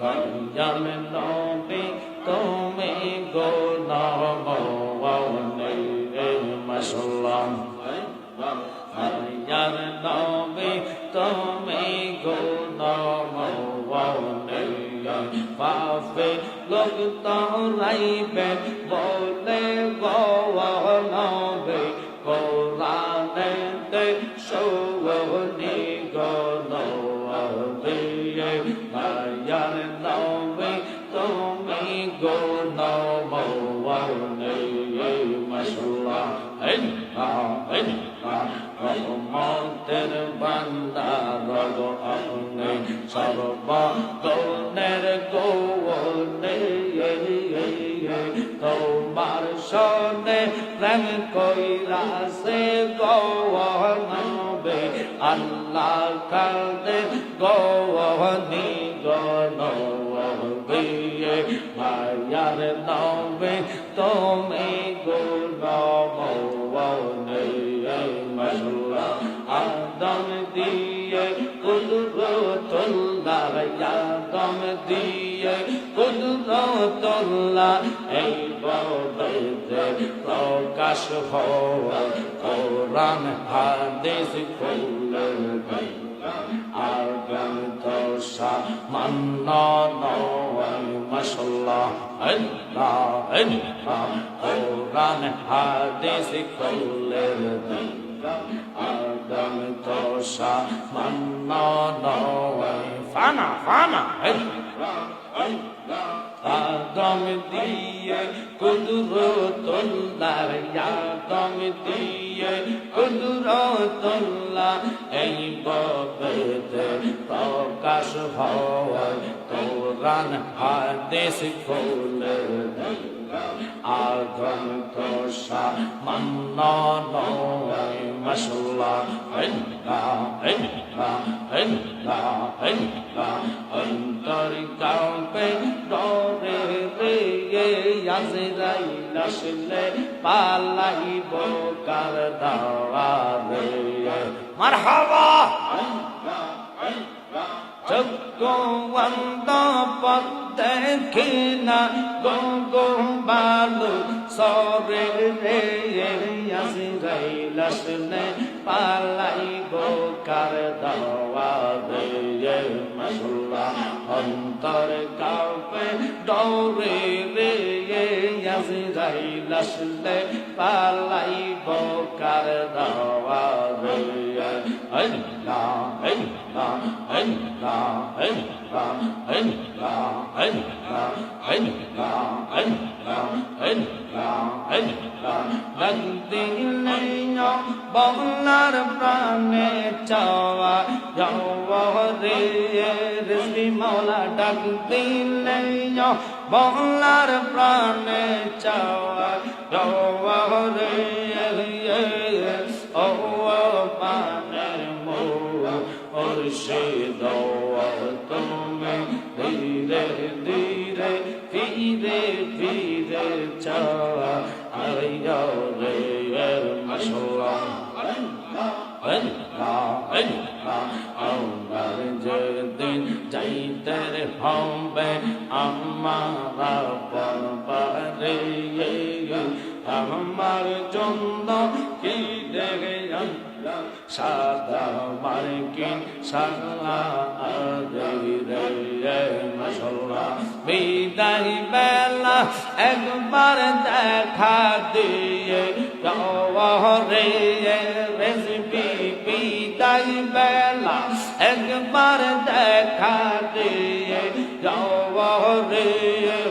Yamil Nabi Kome Go Namo Wawane Mashallah Yamil Nabi Kome Go Namo Wawane Fafe Lok Tau Rai Ben Bole মায়ার নবে তুমি গুণমনে মশলা আদম দিয়ে কুদরতুল্লাহ আদম দিয়ে কুদরতুল্লাহ এই ববেতে প্রকাশ হওয়া কোরআন, হাদিস খুলে no, no, and mashallah, Allah, Allah, Quran, Hadith, Kulli, Adam Tosha, man, no, no, and Fana, Fana, আদম দিয়ে কুদরতুল্লাহ আদম দিয়ে কুদরতুল্লাহ এই ববেতে প্রকাশ হয় কোরআন হাদিস খুলে আদম তোষা মান্ন নয় মশলা অন্তর কাউপে ডরে রে আজরাই আসলে পালাইব কার দাওয়ারে মারহাবা যোগ্যবন্ত পদ দেখে না গো গো বালু সরে রে আসিরাই লসনে পালাই গো কার দাওয়া দে মসুল্লা অন্তর কাউপে ডরে রে লসনে পালাই গো দাওয়া বংলার প্রাণে চাওয়া রে রিজবি মৌলা ডাক দিলে বংলার প্রাণে চাওয়া রে ফিরে ফিরে চা, আইয়া রে মশলা আমার যেদিন যাইতে হবে, আমার পরবারে আমার জন্য কি দেখে সাদা মার্কিন সাদা মশলা বিদায় বেলা একবার দেখা দিয়ে রে রেসিপি বিদায় বেলা একবার দেখা দিয়ে রে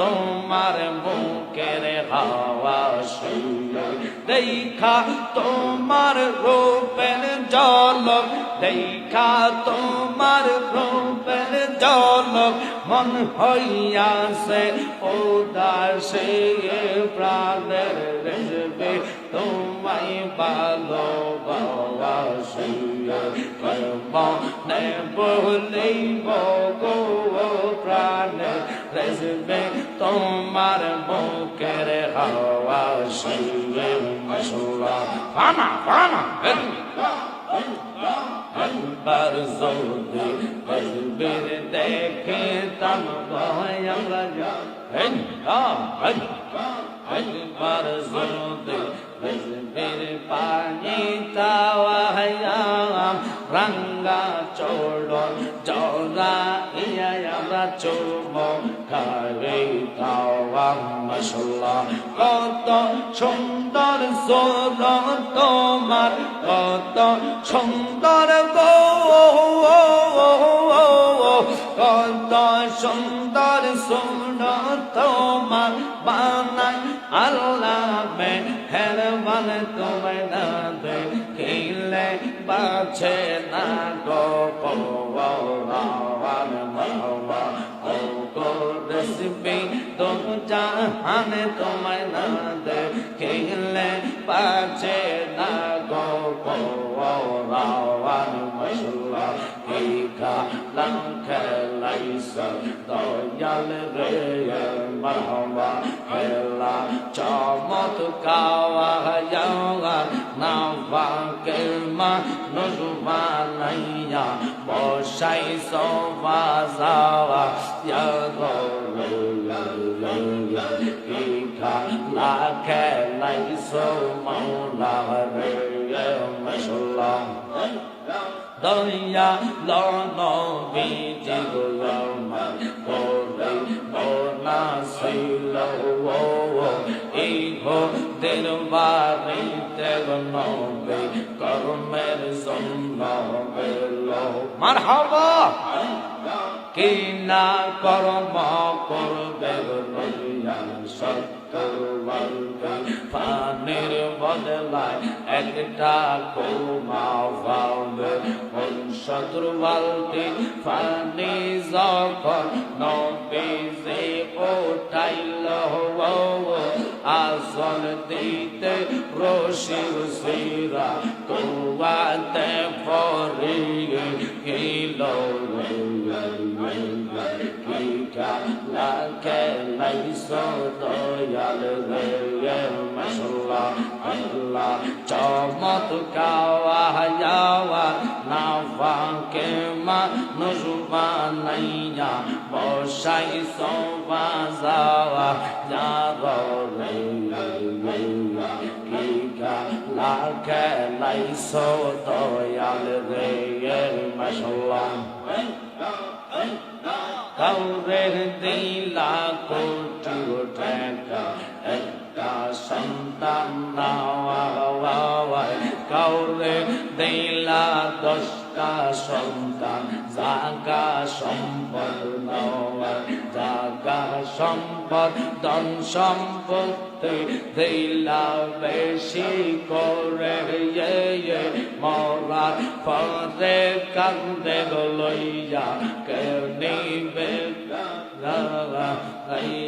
তোমার মুখের হাওয়া শুনে দেখা তোমার রূপের জল দেখা তোমার রূপের জল মন হইয়াছে উদাসে প্রাণের রে তোমায় ভালোবাসি মনে বলিব গো প্রাণে রেজবে তোমার বুকের হাওয়া শুয়ে মশলা। ফানা ফানা একবার জলদি কলবের দেখে তাম কয় আমরা যা একবার জলদি কলবের পানি তাওয়া রাঙ্গা চড় জরা ইয়া আমরা চুমো খাই তাওয়াম কত সুন্দর সোর তোমার, কত সুন্দর কত সুন্দর সোর তোমার বানাই আল্লাহ মে হেরবান তোমায় না দেখিলে বাছে না গো। জাহান তোমায় না দেখিলে বাছে না গো পওয়ান মশলা কি লঙ্ক লাইসা দয়াল রে, মারহাবা হেলা চমত কাওয়া যাওয়া না বাকের মা নজুবা নাইয়া বসাই সোবা যাওয়া খেলা খেলাইছো মাওলা রে মাশাল্লাহ দয়া লনবী জিগুলামা বলে বনা ছিল এই ভোদের বাড়িতে নবে কর্মের জন্য বেল মারহাবা, কি না কর্মা একটা কৌমা ফাউলে কোন শত্রু বালতি ফানি যখন নবীজি ওঠাইল আসন দিতে রশির সিরা তোমাতে ফরিয়ে গেল চমৎকার নাফাকে মানুষ বানাইয়া বসাই সবা যাওয়া। লাখে লাইস দয়াল রে মশলা নাওয়া কাউরে দিলা দশটা সন্তান, জাগা সম্পদ নেওয়া জাগা সম্পদ, ধন সম্পত্তি দিলা বেশি করে মরার পরে কান্দে লইয়া, কে নিবে লাইয়া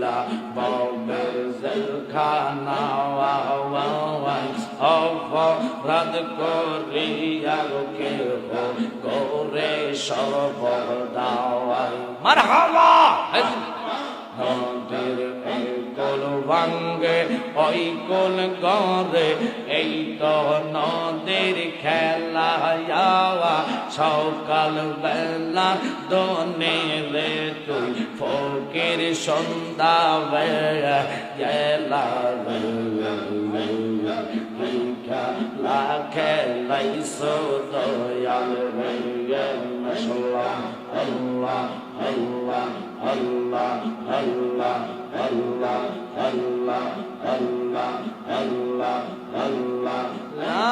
Bella Bobes El Kanawawans Ovo Rad Korea Kevo Gore Shobo Dawai Marhaba Marhaba ওই কোল গরে এই তো নদীর খেলা সকাল বেলা দনে রে তুই ফকির সন্ধ্যা বেলা গেলা খেলা খেলাইছো দয়াল রে মশলা আল্লাহ আল্লাহ আল্লাহ আল্লাহ আল্লাহ আল্লাহ আল্লাহ আল্লাহ আল্লাহ লা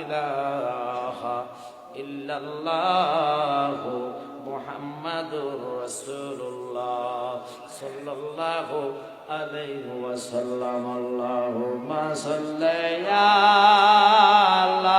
ইলাহা ইল্লাল্লাহু মুহাম্মাদুর রাসূলুল্লাহ সাল্লাল্লাহু আলাইহি ওয়াসাল্লাম আল্লাহুম্মা সাল্লি আলা আদাল্লাহ